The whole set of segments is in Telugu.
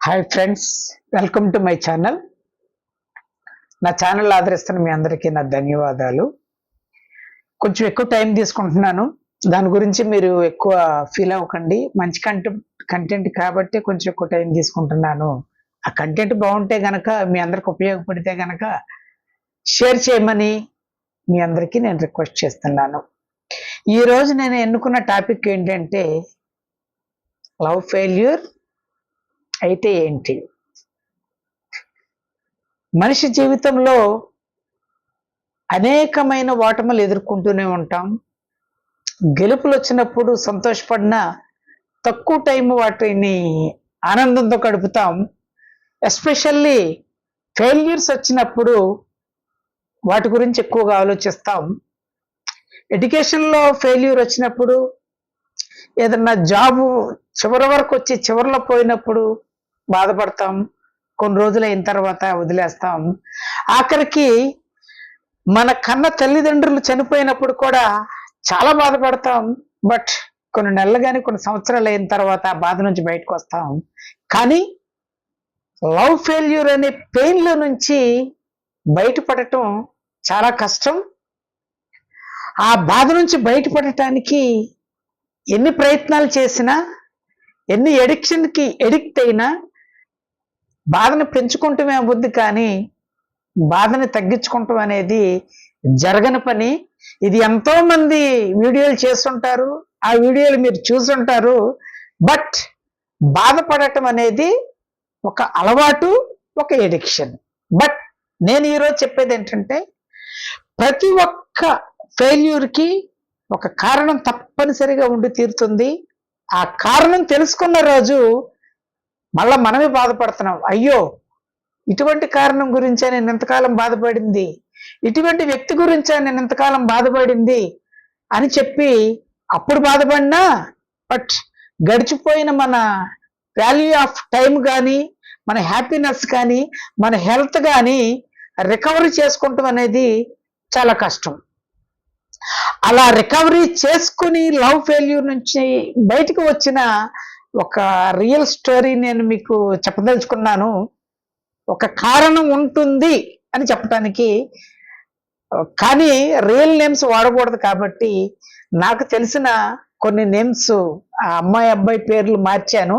Hi friends welcome to my channel నా ఛానల్ ఆదరిస్తున్న మీ అందరికీ నా ధన్యవాదాలు. కొంచెం ఎక్కువ టైం తీసుకుంటున్నాను. దాని గురించి మీరు ఎక్కువ ఫీల్ అవ్వకండి. మంచి కంటెంట్ కంటెంట్ కాబట్టి కొంచెం ఎక్కువ టైం తీసుకుంటున్నాను. ఆ కంటెంట్ బాగుంటే గనక మీ అందరికి ఉపయోగపడితే గనక షేర్ చేయమని మీ అందరికీ నేను రిక్వెస్ట్ చేస్తున్నాను. ఈరోజు నేను ఎన్నుకున్న టాపిక్ ఏంటంటే లవ్ ఫెయిల్యూర్ అయితే ఏంటి? మనిషి జీవితంలో అనేకమైన ఓటములు ఎదుర్కొంటూనే ఉంటాం. గెలుపులు వచ్చినప్పుడు సంతోషపడిన తక్కువ టైం వాటిని ఆనందంతో గడుపుతాం. ఎస్పెషల్లీ ఫెయిల్యూర్స్ వచ్చినప్పుడు వాటి గురించి ఎక్కువగా ఆలోచిస్తాం. ఎడ్యుకేషన్లో ఫెయిల్యూర్ వచ్చినప్పుడు ఏదన్నా జాబు చివరి వరకు వచ్చి చివరిలో పోయినప్పుడు బాధపడతాం. కొన్ని రోజులు అయిన తర్వాత వదిలేస్తాం. ఆఖరికి మన కన్న తల్లిదండ్రులు చనిపోయినప్పుడు కూడా చాలా బాధపడతాం. బట్ కొన్ని నెలలు కానీ కొన్ని సంవత్సరాలు అయిన తర్వాత ఆ బాధ నుంచి బయటకు వస్తాం. కానీ లవ్ ఫెయిల్యూర్ అనే పెయిన్లో నుంచి బయటపడటం చాలా కష్టం. ఆ బాధ నుంచి బయటపడటానికి ఎన్ని ప్రయత్నాలు చేసినా ఎన్ని ఎడిక్షన్కి ఎడిక్ట్ అయినా బాధను పెంచుకుంటమే అవుద్ది కానీ బాధని తగ్గించుకుంటాం అనేది జరగని పని. ఇది ఎంతో మంది వీడియోలు చేస్తుంటారు ఆ వీడియోలు మీరు చూసుంటారు. బట్ బాధపడటం అనేది ఒక అలవాటు ఒక ఎడిక్షన్. బట్ నేను ఈరోజు చెప్పేది ఏంటంటే ప్రతి ఒక్క ఫెయిల్యూర్కి ఒక కారణం తప్పనిసరిగా ఉండి తీరుతుంది. ఆ కారణం తెలుసుకున్న రోజు మళ్ళా మనమే బాధపడుతున్నాం. అయ్యో ఇటువంటి కారణం గురించే నేను ఎంతకాలం బాధపడింది. ఇటువంటి వ్యక్తి గురించే నేను ఎంతకాలం బాధపడింది అని చెప్పి అప్పుడు బాధపడినా బట్ గడిచిపోయిన మన వాల్యూ ఆఫ్ టైం కానీ మన హ్యాపీనెస్ కానీ మన హెల్త్ కానీ రికవరీ చేసుకుంటాం అనేది చాలా కష్టం. అలా రికవరీ చేసుకుని లవ్ ఫెయిల్యూర్ నుంచి బయటకు వచ్చిన ఒక రియల్ స్టోరీ నేను మీకు చెప్పదలుచుకున్నాను. ఒక కారణం ఉంటుంది అని చెప్పడానికి కానీ రియల్ నేమ్స్ వాడకూడదు కాబట్టి నాకు తెలిసిన కొన్ని నేమ్స్ ఆ అమ్మాయి అబ్బాయి పేర్లు మార్చాను.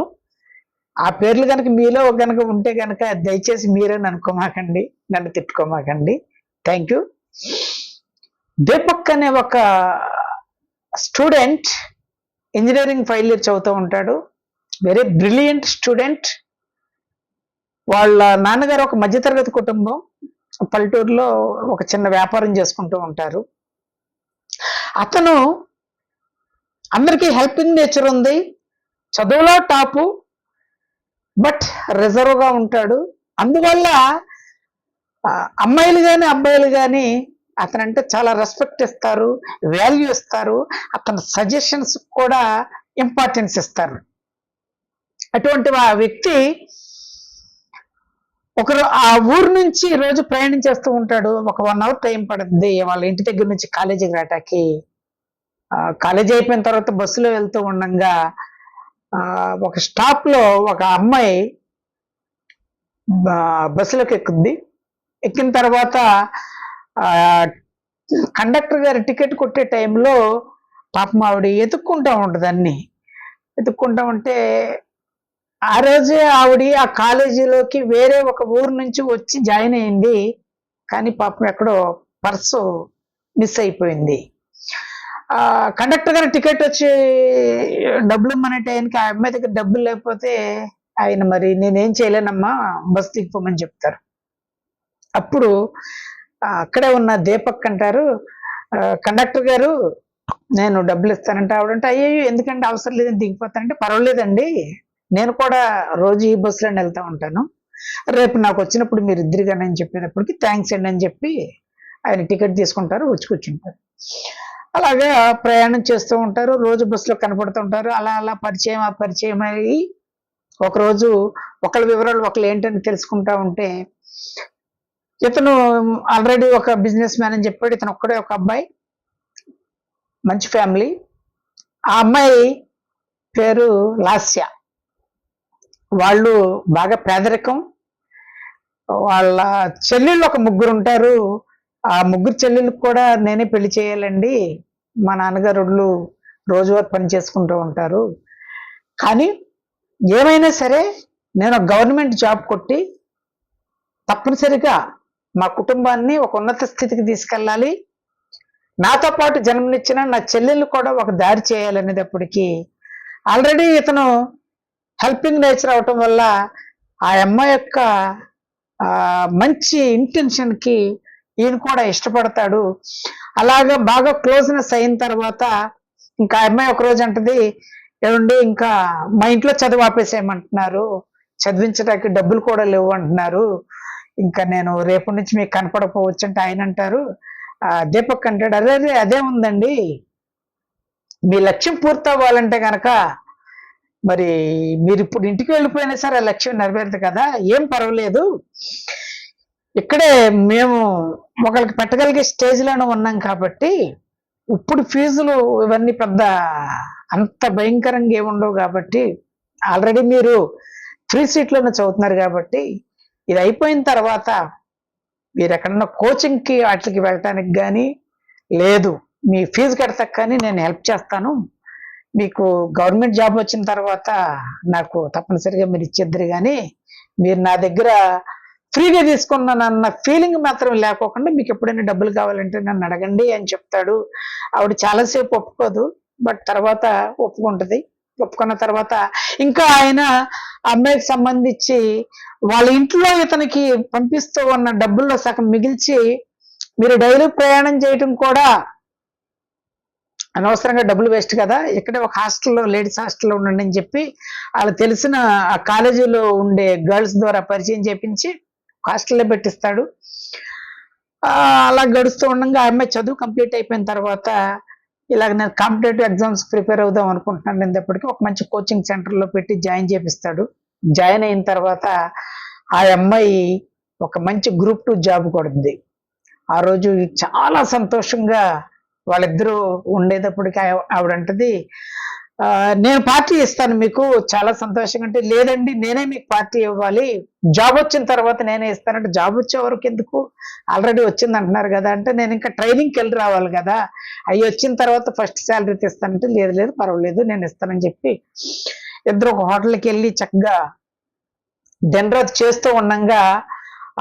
ఆ పేర్లు కనుక మీలో కనుక ఉంటే కనుక దయచేసి మీరని అనుకోమాకండి నన్ను తిట్టుకోమాకండి. థ్యాంక్ యూ దీపక్ అనే ఒక స్టూడెంట్ ఇంజనీరింగ్ ఫైల్ ఇయర్ చదువుతూ ఉంటాడు. వెరీ బ్రిలియంట్ స్టూడెంట్ వాళ్ళ నాన్నగారు ఒక మధ్యతరగతి కుటుంబం. పల్లెటూరులో ఒక చిన్న వ్యాపారం చేసుకుంటూ ఉంటారు. అతను అందరికీ హెల్పింగ్ నేచర్ ఉంది. చదువులో టాపు బట్ రిజర్వ్గా ఉంటాడు. అందువల్ల అమ్మాయిలు కానీ అబ్బాయిలు కానీ అతనంటే చాలా రెస్పెక్ట్ ఇస్తారు వాల్యూ ఇస్తారు. అతని సజెషన్స్ కూడా ఇంపార్టెన్స్ ఇస్తారు. అటువంటి ఆ వ్యక్తి ఒకరు ఆ ఊరు నుంచి రోజు ప్రయాణం చేస్తూ ఉంటాడు. ఒక వన్ అవర్ టైం పడుతుంది. వాళ్ళ ఇంటి దగ్గర నుంచి కాలేజీకి రావటానికి. కాలేజీ అయిపోయిన తర్వాత బస్సులో వెళ్తూ ఉండగా ఒక స్టాప్లో ఒక అమ్మాయి బస్సులోకి ఎక్కుద్ది. ఎక్కిన తర్వాత కండక్టర్ గారి టికెట్ కొట్టే టైంలో పాపం ఆవిడ ఎత్తుక్కుంటా ఉంటుంది అన్ని. ఉంటే ఆ రోజే ఆవిడ ఆ కాలేజీలోకి వేరే ఒక ఊరు నుంచి వచ్చి జాయిన్ అయింది. కానీ పాపం ఎక్కడో పర్సు మిస్ అయిపోయింది. ఆ కండక్టర్ గారు టికెట్ వచ్చి డబ్బులు ఇమ్మనే టైంకి ఆ అమ్మాయి దగ్గర డబ్బులు లేకపోతే ఆయన మరి నేనేం చేయలేనమ్మా బస్ దిగిపోమని చెప్తారు. అప్పుడు అక్కడే ఉన్న దీపక్ అంటారు కండక్టర్ గారు నేను డబ్బులు ఇస్తానంటే ఆవిడంటే అయ్యో ఎందుకంటే అవసరం లేదని దిగిపోతానంటే పర్వాలేదండి. నేను కూడా రోజు ఈ బస్సులోనే వెళ్తూ ఉంటాను. రేపు నాకు వచ్చినప్పుడు మీరు ఇద్దరుగానే అని చెప్పేటప్పటికి థ్యాంక్స్ అండి అని చెప్పి ఆయన టికెట్ తీసుకుంటారు వచ్చి కూర్చుంటారు. అలాగా ప్రయాణం చేస్తూ ఉంటారు రోజు బస్సులో కనపడుతూ ఉంటారు. అలా అలా పరిచయం ఆ పరిచయం అయ్యి ఒకరోజు ఒకళ్ళ వివరాలు ఒకళ్ళు ఏంటని తెలుసుకుంటా ఉంటే ఇతను ఆల్రెడీ ఒక బిజినెస్ మ్యాన్ అని చెప్పాడు. ఇతను ఒక్కడే ఒక అబ్బాయి మంచి ఫ్యామిలీ ఆ అమ్మాయి పేరు లాస్య. వాళ్ళు బాగా పేదరికం. వాళ్ళ చెల్లెళ్ళు ఒక ముగ్గురు ఉంటారు. ఆ ముగ్గురు చెల్లెళ్ళకి కూడా నేనే పెళ్ళి చేయాలండి. మా నాన్నగారు రోజువారు రోజువారి పని చేసుకుంటూ ఉంటారు. కానీ ఏమైనా సరే నేను గవర్నమెంట్ జాబ్ కొట్టి తప్పనిసరిగా మా కుటుంబాన్ని ఒక ఉన్నత స్థితికి తీసుకెళ్ళాలి. నాతో పాటు జన్మనిచ్చిన నా చెల్లెళ్ళు కూడా ఒక దారి చేయాలనేటప్పటికీ ఆల్రెడీ ఇతను హెల్పింగ్ నేచర్ అవటం వల్ల ఆ అమ్మాయి యొక్క మంచి ఇంటెన్షన్కి ఈయన కూడా ఇష్టపడతాడు. అలాగా బాగా క్లోజ్నెస్ అయిన తర్వాత ఇంకా ఆ అమ్మాయి ఒక రోజు అంటది ఏమండి ఇంకా మా ఇంట్లో చదువు ఆపేసేయమంటున్నారు. చదివించడానికి డబ్బులు కూడా లేవు అంటున్నారు. ఇంకా నేను రేపటి నుంచి మీకు కనపడకపోవచ్చు అంటే ఆయన అంటారు. దీపక్ అంటాడు అదే అదే ఉందండి. మీ లక్ష్యం పూర్తవ్వాలంటే కనుక మరి మీరు ఇప్పుడు ఇంటికి వెళ్ళిపోయినా సరే ఆ లక్ష్యం నెరవేరదు కదా? ఏం పర్వాలేదు. ఇక్కడే మేము ఒకరికి పెట్టగలిగే స్టేజ్లోనే ఉన్నాం కాబట్టి ఇప్పుడు ఫీజులు ఇవన్నీ పెద్ద అంత భయంకరంగా ఏముండవు కాబట్టి ఆల్రెడీ మీరు ఫ్రీ సీట్లోనే చదువుతున్నారు కాబట్టి ఇది అయిపోయిన తర్వాత మీరు ఎక్కడన్నా కోచింగ్కి వాటికి వెళ్ళటానికి కానీ లేదు. మీ ఫీజు కడతాక కానీ నేను హెల్ప్ చేస్తాను. మీకు గవర్నమెంట్ జాబ్ వచ్చిన తర్వాత నాకు తప్పనిసరిగా మీరు ఇచ్చేద్దరు కానీ మీరు నా దగ్గర ఫ్రీగా తీసుకున్నానన్న ఫీలింగ్ మాత్రం లేకోకుండా మీకు ఎప్పుడైనా డబ్బులు కావాలంటే నన్ను అడగండి అని చెప్తాడు. ఆవిడ చాలాసేపు ఒప్పుకోదు బట్ తర్వాత ఒప్పుకుంటుంది. ఒప్పుకున్న తర్వాత ఇంకా ఆయన అమ్మాయికి సంబంధించి వాళ్ళ ఇంట్లో ఇతనికి పంపిస్తూ ఉన్న డబ్బుల్లో సగం మిగిల్చి మీరు డైలీ ప్రయాణం చేయటం కూడా అనవసరంగా డబ్బులు వేస్ట్ కదా ఇక్కడే ఒక హాస్టల్లో లేడీస్ హాస్టల్లో ఉండండి అని చెప్పి వాళ్ళు తెలిసిన ఆ కాలేజీలో ఉండే గర్ల్స్ ద్వారా పరిచయం చేపించి హాస్టల్లో పెట్టిస్తాడు. అలా గడుస్తూ ఉండగా ఆ అమ్మాయి చదువు కంప్లీట్ అయిపోయిన తర్వాత ఇలాగ నేను కాంపిటేటివ్ ఎగ్జామ్స్ ప్రిపేర్ అవుదాం అనుకుంటున్నాను అనేటప్పటికీ ఒక మంచి కోచింగ్ సెంటర్లో పెట్టి జాయిన్ చేపిస్తాడు. జాయిన్ అయిన తర్వాత ఆ అమ్మాయి ఒక మంచి గ్రూప్ టూ జాబ్ కొడుతుంది ఆ రోజు చాలా సంతోషంగా వాళ్ళిద్దరూ ఉండేటప్పటికి ఆవిడంటది నేను పార్టీ ఇస్తాను మీకు చాలా సంతోషంగా అంటే లేదండి నేనే మీకు పార్టీ ఇవ్వాలి. జాబ్ వచ్చిన తర్వాత నేనే ఇస్తానంటే జాబ్ వచ్చే వరకు ఎందుకు? ఆల్రెడీ వచ్చింది అంటున్నారు కదా అంటే నేను ఇంకా ట్రైనింగ్కి వెళ్ళి రావాలి కదా. అవి వచ్చిన తర్వాత ఫస్ట్ శాలరీ తెస్తానంటే లేదు లేదు పర్వాలేదు నేను ఇస్తానని చెప్పి ఇద్దరు ఒక హోటల్కి వెళ్ళి చక్కగా దినరాత్ చేస్తూ ఉండంగా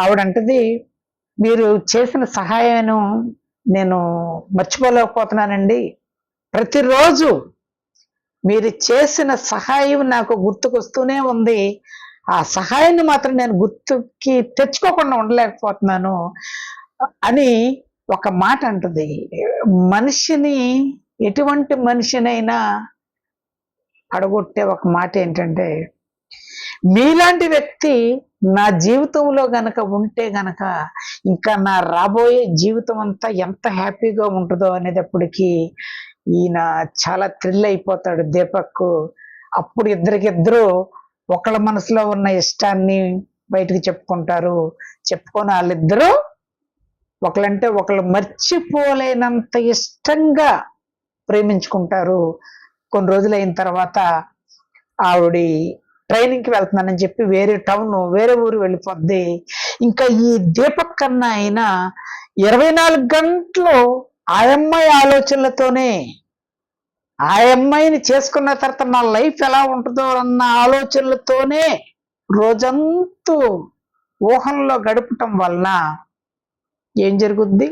ఆవిడంటది మీరు చేసిన సహాయం నేను మర్చిపోలేకపోతున్నానండి. ప్రతిరోజు మీరు చేసిన సహాయం నాకు గుర్తుకొస్తూనే ఉంది. ఆ సహాయాన్ని మాత్రం నేను గుర్తుకి తెచ్చుకోకుండా ఉండలేకపోతున్నాను అని ఒక మాట అంటది. మనిషిని ఎటువంటి మనిషినైనా పడగొట్టే ఒక మాట ఏంటంటే మీలాంటి వ్యక్తి నా జీవితంలో గనక ఉంటే గనక ఇంకా నా రాబోయే జీవితం అంతా ఎంత హ్యాపీగా ఉంటుందో అనేటప్పటికీ ఈయన చాలా థ్రిల్ అయిపోతాడు దీపక్. అప్పుడు ఇద్దరికిద్దరు ఒకళ్ళ మనసులో ఉన్న ఇష్టాన్ని బయటకు చెప్పుకుంటారు. చెప్పుకొని వాళ్ళిద్దరూ ఒకళ్ళంటే ఒకళ్ళు మర్చిపోలేనంత ఇష్టంగా ప్రేమించుకుంటారు. కొన్ని రోజులు అయిన తర్వాత ఆవిడ ట్రైనింగ్కి వెళ్తున్నానని చెప్పి వేరే టౌన్ వేరే ఊరు వెళ్ళిపోద్ది. ఇంకా ఈ దీపక్ కన్నా అయినా ఇరవై నాలుగు గంటలు ఆ అమ్మాయి ఆలోచనలతోనే ఆ అమ్మాయిని చేసుకున్న తర్వాత నా లైఫ్ ఎలా ఉంటుందో అన్న ఆలోచనలతోనే రోజంతూ ఊహంలో గడపటం వలన ఏం జరుగుద్ది?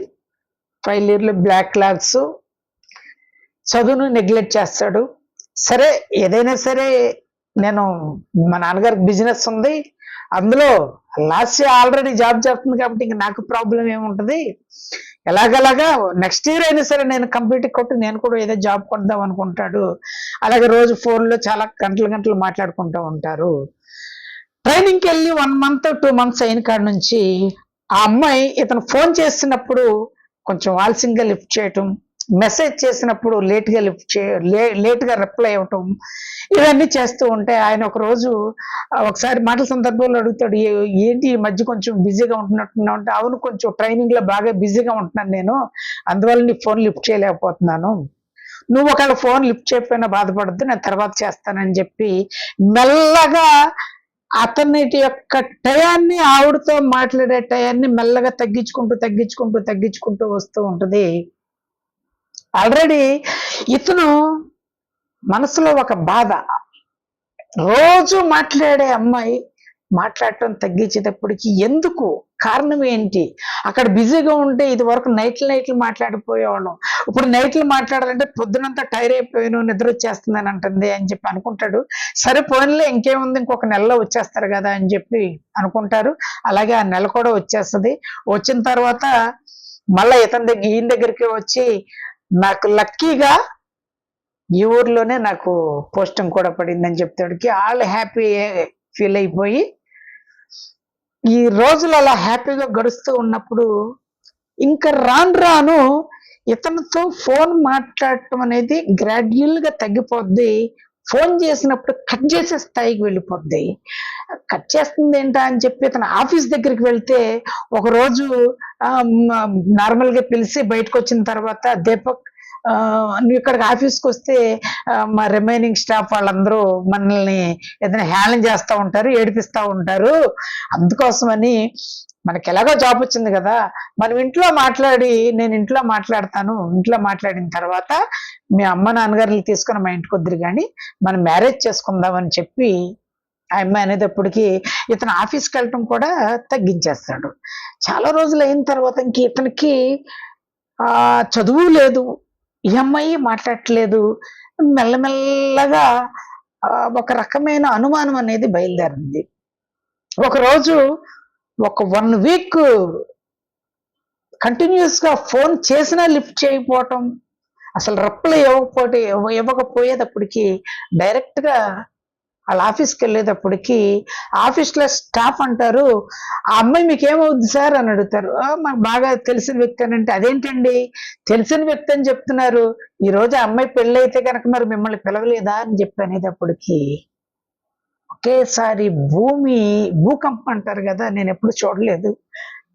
ఫైవ్ ఇయర్లు బ్లాక్ క్లాక్స్ చదువును నెగ్లెక్ట్ చేస్తాడు. సరే ఏదైనా సరే నేను మా నాన్నగారికి బిజినెస్ ఉంది. అందులో లాస్ట్ ఆల్రెడీ జాబ్ చేస్తుంది కాబట్టి ఇంక నాకు ప్రాబ్లం ఏముంటుంది ఎలాగలాగా నెక్స్ట్ ఇయర్ అయినా సరే నేను కంప్లీట్ కొట్టి నేను కూడా ఏదో జాబ్ కొడదాం అనుకుంటాడు. అలాగే రోజు ఫోన్లో చాలా గంటలు గంటలు మాట్లాడుకుంటూ ఉంటారు. ట్రైనింగ్కి వెళ్ళి వన్ మంత్ టూ మంత్స్ అయిన కాడ నుంచి ఆ అమ్మాయి ఇతను ఫోన్ చేసినప్పుడు కొంచెం ఆలస్యంగా లిఫ్ట్ చేయటం మెసేజ్ చేసినప్పుడు లేట్గా లిఫ్ట్ చే లేట్గా రిప్లై అవ్వటం ఇవన్నీ చేస్తూ ఉంటే ఆయన ఒక రోజు ఒకసారి మాటల సందర్భంలో అడుగుతాడు ఏంటి ఈ మధ్య కొంచెం బిజీగా ఉంటున్నట్టున్నావు? అంటే అవును కొంచెం ట్రైనింగ్లో బాగా బిజీగా ఉంటున్నాను నేను అందువల్ల నీ ఫోన్ లిఫ్ట్ చేయలేకపోతున్నాను. నువ్వు ఒకవేళ ఫోన్ లిఫ్ట్ చేయకపోయినా బాధపడద్దు నేను తర్వాత చేస్తానని చెప్పి మెల్లగా అతని యొక్క టయాన్ని ఆవిడతో మాట్లాడే టయాన్ని మెల్లగా తగ్గించుకుంటూ తగ్గించుకుంటూ తగ్గించుకుంటూ వస్తూ ఉంటుంది. ఆల్రెడీ ఇతను మనసులో ఒక బాధ. రోజు మాట్లాడే అమ్మాయి మాట్లాడటం తగ్గించేటప్పటికి ఎందుకు? కారణం ఏంటి? అక్కడ బిజీగా ఉంటే ఇది వరకు నైట్లు నైట్లు మాట్లాడిపోయేవాళ్ళం. ఇప్పుడు నైట్లు మాట్లాడాలంటే పొద్దునంతా టైర్ అయిపోయాను నిద్ర వచ్చేస్తుందని అంటుంది అని చెప్పి అనుకుంటాడు. సరే పోయినలే ఇంకేముంది? ఇంకొక నెలలో వచ్చేస్తారు కదా అని చెప్పి అనుకుంటారు. అలాగే ఆ నెల కూడా వచ్చేస్తుంది. వచ్చిన తర్వాత మళ్ళీ ఇతని దగ్గర ఈయన దగ్గరికి వచ్చి నాకు లక్కీగా ఈ ఊర్లోనే నాకు పోస్టింగ్ కూడా పడిందని చెప్తాడికి వాళ్ళు హ్యాపీ ఫీల్ అయిపోయి ఈ రోజులు అలా హ్యాపీగా గడుస్తూ ఉన్నప్పుడు ఇంకా రాను రాను ఇతనితో ఫోన్ మాట్లాడటం అనేది గ్రాడ్యువల్గా తగ్గిపోద్ది. ఫోన్ చేసినప్పుడు కట్ చేసే స్థాయికి వెళ్ళిపోద్ది. కట్ చేస్తుంది ఏంటా అని చెప్పి ఇతను ఆఫీస్ దగ్గరికి వెళ్తే ఒకరోజు నార్మల్గా పిలిచి బయటకు వచ్చిన తర్వాత దీపక్ నువ్వు ఇక్కడికి ఆఫీస్కి వస్తే మా రిమైనింగ్ స్టాఫ్ వాళ్ళందరూ మనల్ని ఏదైనా హ్యాండిల్ చేస్తూ ఉంటారు ఏడిపిస్తూ ఉంటారు. అందుకోసమని మనకి ఎలాగో జాబ్ వచ్చింది కదా మనం ఇంట్లో మాట్లాడి నేను ఇంట్లో మాట్లాడతాను ఇంట్లో మాట్లాడిన తర్వాత మీ అమ్మ నాన్నగారిని తీసుకుని మా ఇంటికి వద్దురు కానీ మనం మ్యారేజ్ చేసుకుందామని చెప్పి ఆ అమ్మాయి అనేటప్పటికి ఇతను ఆఫీస్కి వెళ్ళటం కూడా తగ్గించేస్తాడు. చాలా రోజులు అయిన తర్వాత ఇంక ఇతనికి చదువు లేదు ఈ అమ్మాయి మాట్లాడట్లేదు మెల్లమెల్లగా ఒక రకమైన అనుమానం అనేది బయలుదేరింది. ఒకరోజు ఒక వన్ వీక్ కంటిన్యూస్గా ఫోన్ చేసినా లిఫ్ట్ చేయకపోవటం అసలు రప్పులు ఇవ్వకపోతే ఇవ్వకపోయేటప్పటికి డైరెక్ట్గా వాళ్ళ ఆఫీస్కి వెళ్ళేటప్పటికి ఆఫీస్లో స్టాఫ్ అంటారు ఆ అమ్మాయి మీకు ఏమవుద్ది సార్? అని అడుగుతారు. మాకు బాగా తెలిసిన వ్యక్తి అని. అంటే అదేంటండి? తెలిసిన వ్యక్తి అని చెప్తున్నారు. ఈ ఆ అమ్మాయి పెళ్ళి అయితే కనుక మరి మిమ్మల్ని పిలవలేదా? అని చెప్పి అనేటప్పటికి ఒకేసారి భూమి భూకంపం అంటారు కదా నేను ఎప్పుడు చూడలేదు.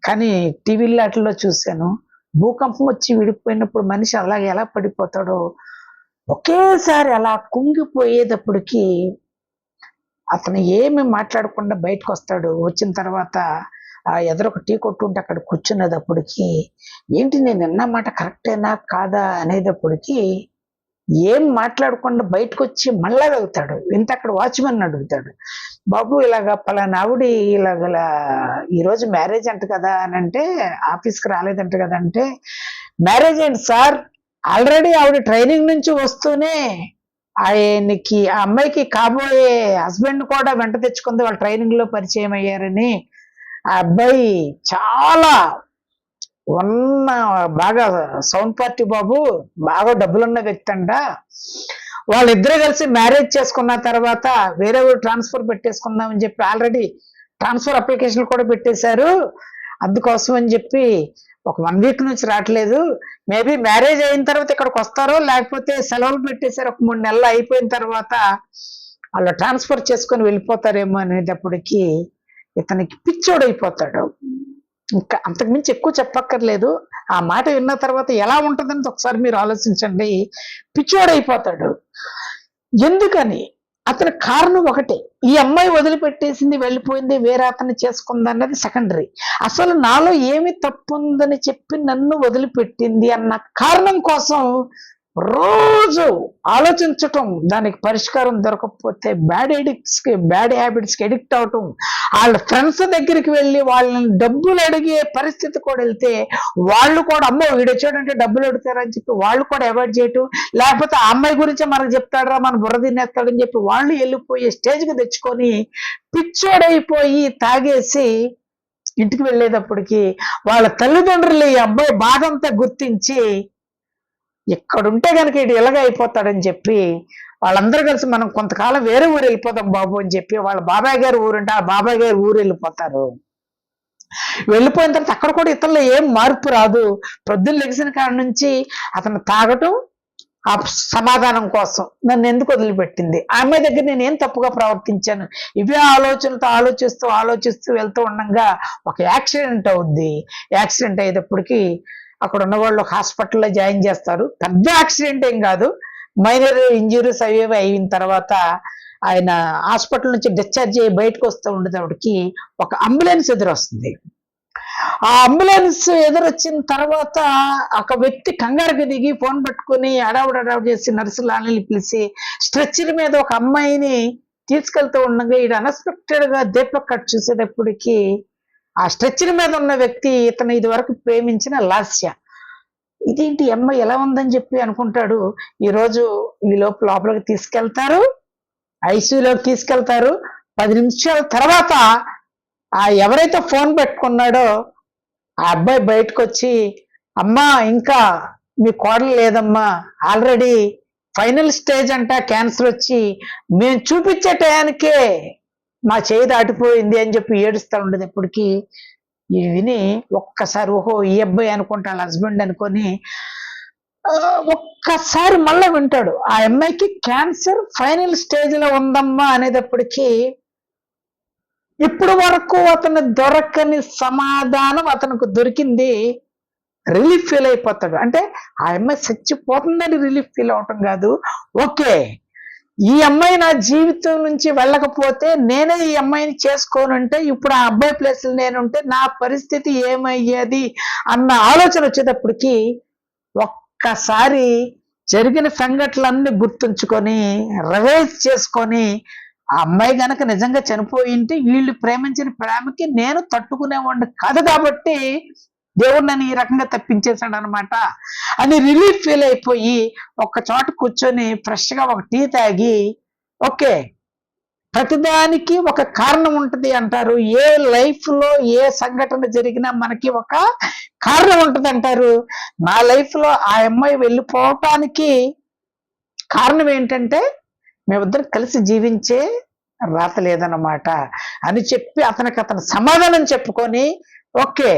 కానీ టీవీలో చూశాను. భూకంపం వచ్చి విడిపోయినప్పుడు మనిషి అలాగే ఎలా పడిపోతాడో ఒకేసారి అలా కుంగిపోయేటప్పటికి అతను ఏమి మాట్లాడకుండా బయటకు వస్తాడు వచ్చిన తర్వాత ఆ ఎదురొక టీ కొట్టుంటే అక్కడ కూర్చున్నదప్పటికి ఏంటి నేను అన్నమాట మాట కరెక్టేనా కాదా? అనేటప్పటికి ఏం మాట్లాడకుండా బయటకు వచ్చి మళ్ళా వెళ్తాడు. ఇంత అక్కడ వాచ్మెన్ అడుగుతాడు. బాబు ఇలాగ పలానా ఆవిడ ఇలాగ ఈరోజు మ్యారేజ్ అంట కదా అని అంటే ఆఫీస్కి రాలేదంట కదా అంటే మ్యారేజ్ ఏంటి సార్? ఆల్రెడీ ఆవిడ ట్రైనింగ్ నుంచి వస్తూనే ఆయనకి ఆ అమ్మాయికి కాబోయే హస్బెండ్ కూడా వెంట తెచ్చుకుంది. వాళ్ళ ట్రైనింగ్లో పరిచయం అయ్యారని. ఆ అబ్బాయి చాలా ఉన్న బాగా సౌండ్ పార్టీ బాబు బాగా డబ్బులున్న వ్యక్తి అంట వాళ్ళిద్దరూ కలిసి మ్యారేజ్ చేసుకున్న తర్వాత వేరే ఊరు ట్రాన్స్ఫర్ పెట్టేసుకుందామని చెప్పి ఆల్రెడీ ట్రాన్స్ఫర్ అప్లికేషన్ కూడా పెట్టేశారు. అందుకోసం అని చెప్పి ఒక వన్ వీక్ నుంచి రావట్లేదు. మేబీ మ్యారేజ్ అయిన తర్వాత ఇక్కడికి వస్తారో లేకపోతే సెలవులు పెట్టేశారు ఒక మూడు నెలలు అయిపోయిన తర్వాత వాళ్ళు ట్రాన్స్ఫర్ చేసుకొని వెళ్ళిపోతారేమో అనేటప్పటికీ ఇతనికి పిచ్చోడైపోతాడు. ఇంకా అంతకుమించి ఎక్కువ చెప్పక్కర్లేదు. ఆ మాట విన్న తర్వాత ఎలా ఉంటుందని ఒకసారి మీరు ఆలోచించండి. పిచ్చోడైపోతాడు ఎందుకని? అతని కారణం ఒకటే. ఈ అమ్మాయి వదిలిపెట్టేసింది వెళ్ళిపోయింది వేరే అతన్ని చేసుకుంది అన్నది సెకండరీ అసలు నాలో ఏమి తప్పు ఉందని చెప్పి నన్ను వదిలిపెట్టింది అన్న కారణం కోసం రోజు ఆలోచించటం దానికి పరిష్కారం దొరకకపోతే బ్యాడ్ ఎడిక్ట్స్కి బ్యాడ్ హ్యాబిట్స్కి ఎడిక్ట్ అవటం వాళ్ళ ఫ్రెండ్స్ దగ్గరికి వెళ్ళి వాళ్ళని డబ్బులు అడిగే పరిస్థితి కూడా వెళ్తే వాళ్ళు కూడా అమ్మో వీడు వచ్చాడంటే డబ్బులు అడుగుతారని చెప్పి వాళ్ళు కూడా అవాయిడ్ చేయటం లేకపోతే ఆ అమ్మాయి గురించి మనకు చెప్తాడరా మన బుర్ర తినేస్తాడని చెప్పి వాళ్ళు వెళ్ళిపోయి స్టేజ్కి తెచ్చుకొని పిచ్చోడైపోయి తాగేసి ఇంటికి వెళ్ళేటప్పటికి వాళ్ళ తల్లిదండ్రులు ఈ అబ్బాయి బాధ అంతా గుర్తించి ఎక్కడుంటే కనుక ఇటు ఇలాగ అయిపోతాడని చెప్పి వాళ్ళందరూ కలిసి మనం కొంతకాలం వేరే ఊరు వెళ్ళిపోతాం బాబు అని చెప్పి వాళ్ళ బాబాయ్ గారి ఊరుంటే ఆ బాబాయ్ గారి ఊరు వెళ్ళిపోతారు. వెళ్ళిపోయిన తర్వాత అక్కడ కూడా ఇతరులు ఏం మార్పు రాదు. ప్రొద్దున లెగిసిన కాడ నుంచి అతను తాగటం ఆ సమాధానం కోసం నన్ను ఎందుకు వదిలిపెట్టింది? ఆమె దగ్గర నేను ఏం తప్పుగా ప్రవర్తించాను? ఇవే ఆలోచనలతో ఆలోచిస్తూ ఆలోచిస్తూ వెళ్తూ ఉండగా ఒక యాక్సిడెంట్ అవుద్ది. యాక్సిడెంట్ అయ్యేటప్పటికి అక్కడ ఉన్న వాళ్ళు హాస్పిటల్లో జాయిన్ చేస్తారు. పెద్ద యాక్సిడెంట్ ఏం కాదు. మైనర్ ఇంజురీస్ అవి అయిన తర్వాత ఆయన హాస్పిటల్ నుంచి డిశ్చార్జ్ అయ్యి బయటకు వస్తూ ఉండేటప్పటికి ఒక అంబులెన్స్ ఎదురొస్తుంది. ఆ అంబులెన్స్ ఎదురొచ్చిన తర్వాత ఒక వ్యక్తి కంగారుకి దిగి ఫోన్ పట్టుకుని అడావుడు అడావుడు చేసి నర్సులు పిలిచి స్ట్రెచ్చర్ మీద ఒక అమ్మాయిని తీసుకెళ్తూ ఉండగా ఈడు అన్ఎక్స్పెక్టెడ్గా దీపక్ కట్ చూసేటప్పటికి ఆ స్ట్రెచ్చర్ మీద ఉన్న వ్యక్తి ఇతను ఇది వరకు ప్రేమించిన లాస్య. ఇదేంటి ఈ అమ్మాయి ఎలా ఉందని చెప్పి అనుకుంటాడు? ఈరోజు ఈ లోపు లోపలికి తీసుకెళ్తారు. ఐసీయూలోకి తీసుకెళ్తారు. పది నిమిషాల తర్వాత ఆ ఎవరైతే ఫోన్ పెట్టుకున్నాడో ఆ అబ్బాయి బయటకు వచ్చి అమ్మా ఇంకా మీ కోడలు లేదమ్మా. ఆల్రెడీ ఫైనల్ స్టేజ్ అంట క్యాన్సర్ వచ్చి మేము చూపించే టయానికే మా చేయి దాటిపోయింది అని చెప్పి ఏడుస్తా ఉండేది ఎప్పటికీ. ఇవి విని ఒక్కసారి ఓహో ఈ అబ్బాయి అనుకుంటా వాళ్ళ హస్బెండ్ అనుకొని ఒక్కసారి మళ్ళీ వింటాడు. ఆ అమ్మాయికి క్యాన్సర్ ఫైనల్ స్టేజ్లో ఉందమ్మా అనేటప్పటికీ ఇప్పుడు వరకు అతను దొరకని సమాధానం అతనికి దొరికింది. రిలీఫ్ ఫీల్ అయిపోతాడు. అంటే ఆ అమ్మాయి చచ్చిపోతుందని రిలీఫ్ ఫీల్ అవటం కాదు. ఓకే ఈ అమ్మాయి నా జీవితం నుంచి వెళ్ళకపోతే నేనే ఈ అమ్మాయిని చేసుకోనంటే ఇప్పుడు ఆ అబ్బాయి ప్లేస్లో నేనుంటే నా పరిస్థితి ఏమయ్యేది అన్న ఆలోచన వచ్చేటప్పటికి ఒక్కసారి జరిగిన సంఘటనలన్నీ గుర్తుంచుకొని రివైజ్ చేసుకొని ఆ అమ్మాయి గనక నిజంగా చనిపోయింటే వీళ్ళు ప్రేమించిన ప్రేమకి నేను తట్టుకునేవాడిని కాదు కాబట్టి దేవుడు నన్ను ఈ రకంగా తప్పించేశాడు అనమాట అని రిలీఫ్ ఫీల్ అయిపోయి ఒక్క చోట కూర్చొని ఫ్రెష్గా ఒక టీ తాగి ఓకే ప్రతిదానికి ఒక కారణం ఉంటుంది అంటారు. ఏ లైఫ్లో ఏ సంఘటన జరిగినా మనకి ఒక కారణం ఉంటుంది అంటారు. నా లైఫ్లో ఆ అమ్మాయి వెళ్ళిపోవటానికి కారణం ఏంటంటే మేమిద్దరు కలిసి జీవించే రాత లేదన్నమాట. అని చెప్పి అతనికి అతను సమాధానం చెప్పుకొని ఓకే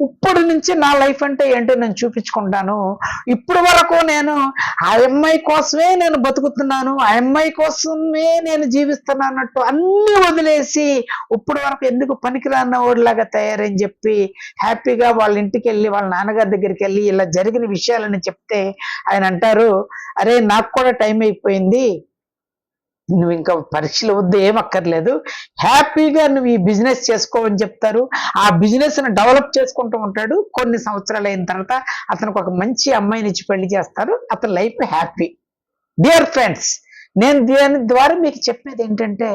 ఇప్పుడు నుంచి నా లైఫ్ అంటే ఏంటో నేను చూపించుకుంటాను. ఇప్పుడు వరకు నేను ఆ అమ్మాయి కోసమే నేను బతుకుతున్నాను ఆ అమ్మాయి కోసమే నేను జీవిస్తున్నానట్టు అన్నట్టు అన్ని వదిలేసి ఇప్పుడు వరకు ఎందుకు పనికిరాన్న వాడిలాగా తయారని చెప్పి హ్యాపీగా వాళ్ళ ఇంటికి వెళ్ళి వాళ్ళ నాన్నగారి దగ్గరికి వెళ్ళి ఇలా జరిగిన విషయాలని చెప్తే ఆయన అంటారు అరే నాకు కూడా టైం అయిపోయింది నువ్వు ఇంకా పరీక్షలు వద్దు ఏం అక్కర్లేదు హ్యాపీగా నువ్వు ఈ బిజినెస్ చేసుకోవని చెప్తారు. ఆ బిజినెస్ని డెవలప్ చేసుకుంటూ ఉంటాడు. కొన్ని సంవత్సరాలు అయిన తర్వాత అతనికి ఒక మంచి అమ్మాయిని ఇచ్చి పెళ్ళి చేస్తారు. అతని లైఫ్ హ్యాపీ. డియర్ ఫ్రెండ్స్ నేను దీని ద్వారా మీకు చెప్పేది ఏంటంటే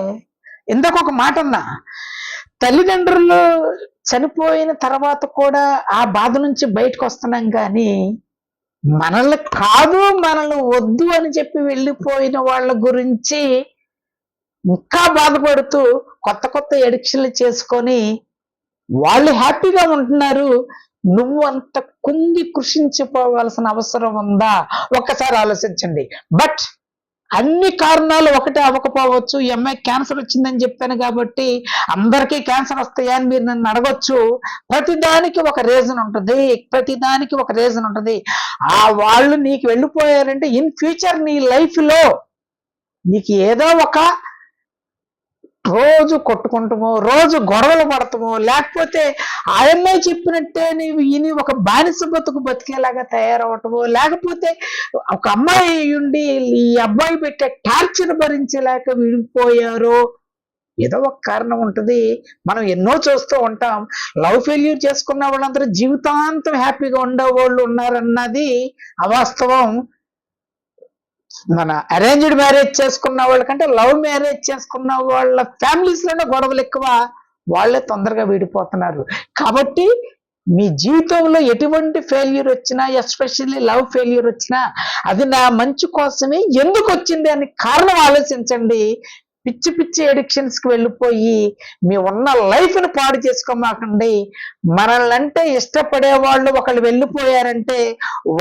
ఇందాక ఒక మాట అన్నా తల్లిదండ్రులు చనిపోయిన తర్వాత కూడా ఆ బాధ నుంచి బయటకు వస్తున్నాం కానీ మనల్ని కాదు మనల్ని వద్దు అని చెప్పి వెళ్ళిపోయిన వాళ్ళ గురించి ఇంకా బాధపడుతూ కొత్త కొత్త ఎడిక్షన్లు చేసుకొని వాళ్ళు హ్యాపీగా ఉంటున్నారు. నువ్వు అంత కుంగి కృషించిపోవాల్సిన అవసరం ఉందా? ఒక్కసారి ఆలోచించండి. బట్ అన్ని కారణాలు ఒకటే అవ్వకపోవచ్చు. ఈ అమ్మాయి క్యాన్సర్ వచ్చిందని చెప్పాను కాబట్టి అందరికీ క్యాన్సర్ వస్తాయా అని మీరు నన్ను అడగొచ్చు. ప్రతిదానికి ఒక రీజన్ ఉంటుంది. ప్రతిదానికి ఒక రీజన్ ఉంటుంది. ఆ వాళ్ళు నీకు వెళ్ళిపోయారంటే ఇన్ ఫ్యూచర్ నీ లైఫ్లో నీకు ఏదో ఒక రోజు కొట్టుకుంటామో రోజు గొడవలు పడతామో లేకపోతే ఆయన్నే చెప్పినట్టే నీవు ఇని ఒక బానిస బతుకు బతికేలాగా తయారవటమో లేకపోతే ఒక అమ్మాయి ఉండి ఈ అబ్బాయి పెట్టే టార్చర్ భరించేలాక విడిపోయారో ఏదో ఒక కారణం ఉంటుంది. మనం ఎన్నో చూస్తూ ఉంటాం. లవ్ ఫెయిల్యూర్ చేసుకున్న వాళ్ళందరూ జీవితాంతం హ్యాపీగా ఉండే వాళ్ళు ఉన్నారన్నది అవాస్తవం. మన అరేంజ్డ్ మ్యారేజ్ చేసుకున్న వాళ్ళకంటే లవ్ మ్యారేజ్ చేసుకున్న వాళ్ళ ఫ్యామిలీస్లోనే గొడవలు ఎక్కువ వాళ్ళే తొందరగా విడిపోతున్నారు. కాబట్టి మీ జీవితంలో ఎటువంటి ఫెయిల్యూర్ వచ్చినా ఎస్పెషల్లీ లవ్ ఫెయిల్యూర్ వచ్చినా అది నా మంచి కోసమే ఎందుకు వచ్చింది అని కారణం ఆలోచించండి. పిచ్చి పిచ్చి ఎడిక్షన్స్కి వెళ్ళిపోయి మీ ఉన్న లైఫ్ని పాడు చేసుకోమాకండి. మనల్నంటే ఇష్టపడే వాళ్ళు ఒకళ్ళు వెళ్ళిపోయారంటే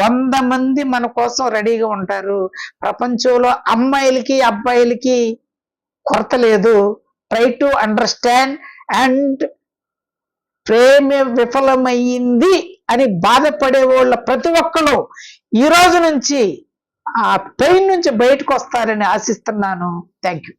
వంద మంది మన కోసం రెడీగా ఉంటారు. ప్రపంచంలో అమ్మాయిలకి అబ్బాయిలకి కొరత లేదు. ట్రై టు అండర్స్టాండ్ అండ్ ప్రేమ విఫలమైంది అని బాధపడే వాళ్ళ ప్రతి ఒక్కరు ఈ రోజు నుంచి ఆ పెయిన్ నుంచి బయటకు వస్తారని ఆశిస్తున్నాను. Thank you